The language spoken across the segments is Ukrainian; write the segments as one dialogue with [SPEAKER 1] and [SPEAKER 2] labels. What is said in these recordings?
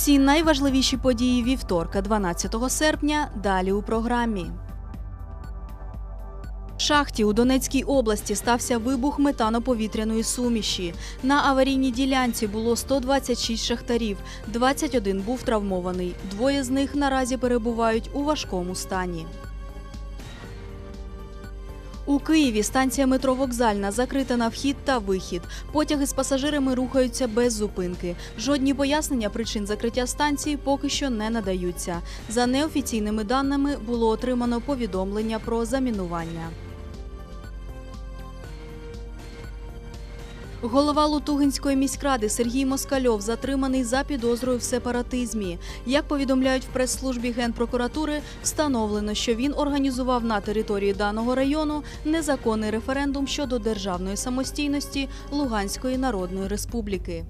[SPEAKER 1] Усі найважливіші події вівторка, 12 серпня. Далі у програмі. В шахті у Донецькій області стався вибух метаноповітряної суміші. На аварійній ділянці було 126 шахтарів, 21 був травмований. Двоє з них наразі перебувають у важкому стані. У Києві станція метро Вокзальна закрита на вхід та вихід. Потяги з пасажирами рухаються без зупинки. Жодні пояснення причин закриття станції поки що не надаються. За неофіційними даними було отримано повідомлення про замінування. Голова Лутугинської міськради Сергій Москальов затриманий за підозрою в сепаратизмі. Як повідомляють в прес-службі Генпрокуратури, встановлено, що він організував на території даного району незаконний референдум щодо державної самостійності Луганської Народної Республіки.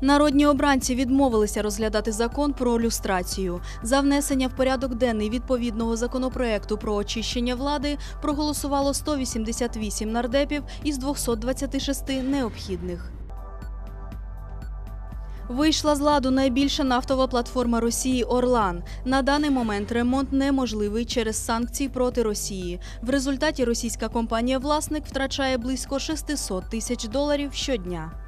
[SPEAKER 1] Народні обранці відмовилися розглядати закон про люстрацію. За внесення в порядок денний відповідного законопроекту про очищення влади проголосувало 188 нардепів із 226 необхідних. Вийшла з ладу найбільша нафтова платформа Росії Орлан. На даний момент ремонт неможливий через санкції проти Росії. В результаті російська компанія-власник втрачає близько 600 тисяч доларів щодня.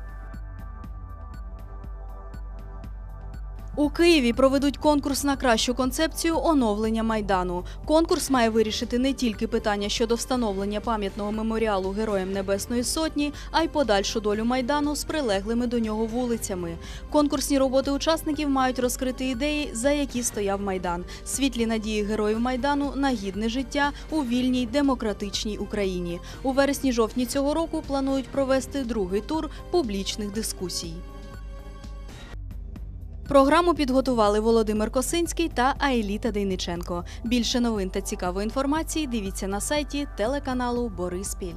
[SPEAKER 1] У Києві проведуть конкурс на кращу концепцію оновлення майдану. Конкурс має вирішити не тільки питання щодо встановлення пам'ятного меморіалу Героям Небесної Сотні, а й подальшу долю майдану з прилеглими до нього вулицями. Конкурсні роботи учасників мають розкрити ідеї, за які стояв майдан, світлі надії героїв майдану на гідне життя у вільній демократичній Україні. У вересні-жовтні цього року планують провести другий тур публічних дискусій. Програму підготували Володимир Косинський та Аеліта Дейниченко. Більше новин та цікавої інформації дивіться на сайті телеканалу Бориспіль.